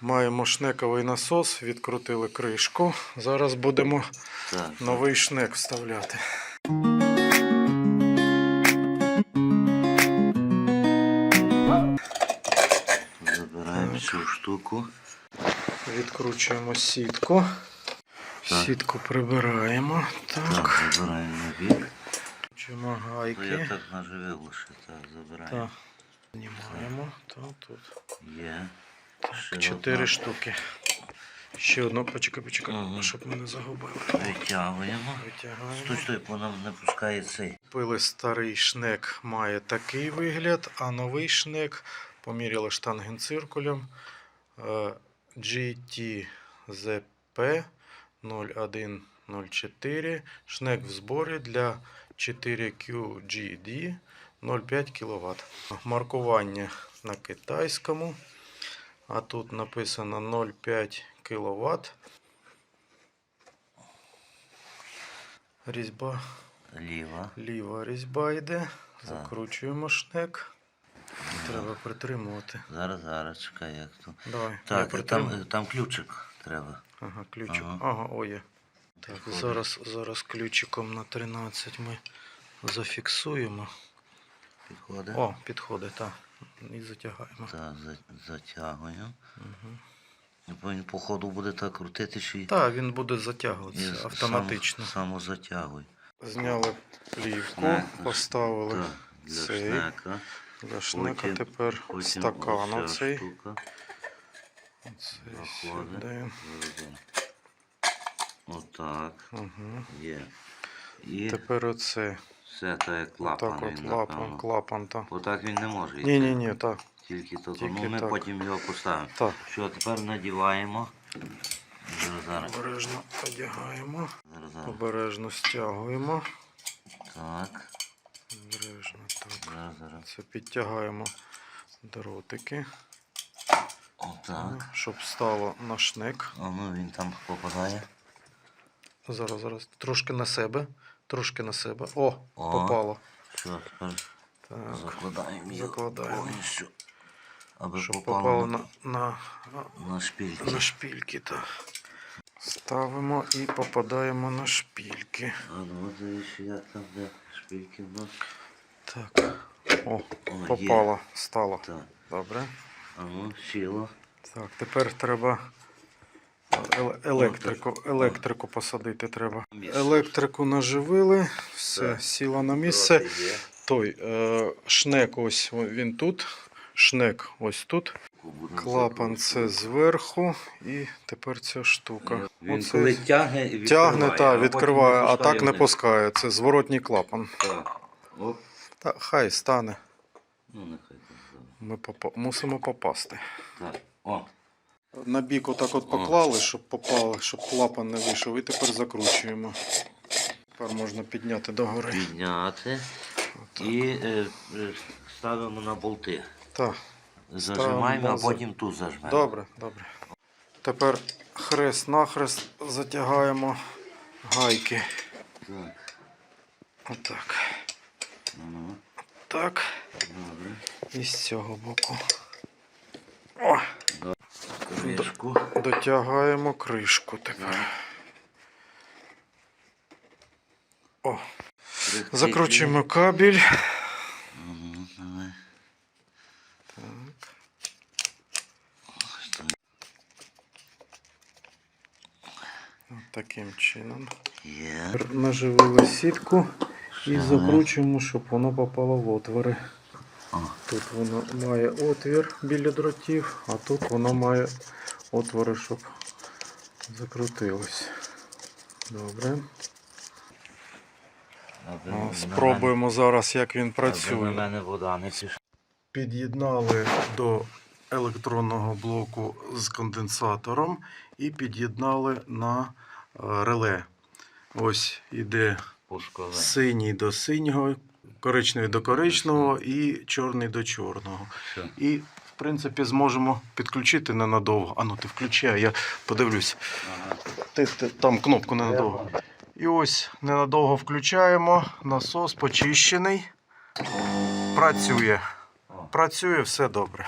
Маємо шнековий насос, відкрутили кришку. Зараз будемо Так. новий шнек вставляти. Забираємо цю штуку. Відкручуємо сітку. Так. Сітку прибираємо. Так. Так, забираємо бік. Відкручуємо Ну, я так наживив лише. Так, забираємо. Так. Знімаємо. Так, тут. Є. Так, чотири штуки. Ще одну, почекай, почекай, Ага. щоб ми не загубили. Витягуємо. Витягаємо. Стой, стой, вона не пускає цей. Купили старий шнек, має такий вигляд, а новий шнек поміряли штангенциркулем е, GTZP 0104. Шнек в зборі для 4QGD 0,5 кВт. Маркування на китайському. А тут написано 0,5 кВт. Різьба Ліва. Ліва різьба йде, закручуємо шнек. Треба притримувати. Зараз, зараз, чекай, як то. Давай, Так, там, там ключик треба. Ага, ключик. Ага. Ага, о є. Так, зараз, зараз ключиком на 13 ми зафіксуємо. Підходить. О, підходить, так. І затягаємо. Так, за, затягуємо. Угу. Він по ходу буде так крутити, що й Так, він буде затягуватися с- автоматично. Само, само затягуй. Зняли плівку, Шнек. поставили Так, для цей. шнека. для шнека. Потім- Тепер Потім стакан оця оцей. штука. Оцей Заходить. сюди. Отак. Угу. Є. І Тепер оце. Все так як клапан. Так от він, клапан, напевно. клапан, так. Отак він не може йти. Ні, ні, ні, так. Тільки то, Тільки ну ми так. потім його поставимо. Так. Що, тепер надіваємо. Зараз, зараз. Обережно одягаємо, Зараз, зараз. обережно стягуємо. Так. Обережно так. Зараз, зараз. Це підтягаємо дротики, Отак. щоб стало на шнек. А ну він там попадає. Зараз, зараз. Трошки на себе. Трошки на себе. О, О. попало. Що, тепер Так. закладаємо його закладаємо. повністю. Аби Щоб попало, попало на, на, на, на шпильки. на шпільки. Так. Ставимо і попадаємо на шпільки. А ну дивіться, як там де шпильки в нас. Так. О, О, є. попало, стало. Так. Добре. А ну, сіло. Так, тепер треба електрику, електрику посадити треба. Електрику наживили, все, сіла на місце. Той е, шнек ось він тут, шнек ось тут. Клапан це зверху і тепер ця штука. Він Оце коли тягне, відкриває, тягне та відкриває, а так не пускає. Це зворотній клапан. Так. Оп. Та хай стане. Ну, нехай Ми попа- мусимо попасти. Так. О. На бік отак от поклали, щоб попали, щоб клапан не вийшов, і тепер закручуємо. Тепер можна підняти догори. Підняти. І е, е, ставимо на болти. Так, Зажимаємо, а потім тут зажмемо. добре, добре. Тепер хрест-нахрест затягаємо гайки. Так. Отак. Ну, Так. добре. І з цього боку. О, Кришку. Дотягаємо кришку тепер. О, закручуємо кабель. Так. От таким чином. Наживили сітку і закручуємо, щоб воно попало в отвори. Тут воно має отвір біля дротів, а тут воно має отвори, щоб закрутилось. Добре. Спробуємо зараз, як він працює. мене вода не пішла. Під'єднали до електронного блоку з конденсатором і під'єднали на е, реле. Ось іде синій до синього, коричневий до коричневого і чорний до чорного. Все. І, в принципі, зможемо підключити ненадовго. А ну ти включай, я подивлюсь. Ага. Ти, ти, там кнопку ненадовго. І ось ненадовго включаємо. Насос почищений. Працює. Працює все добре.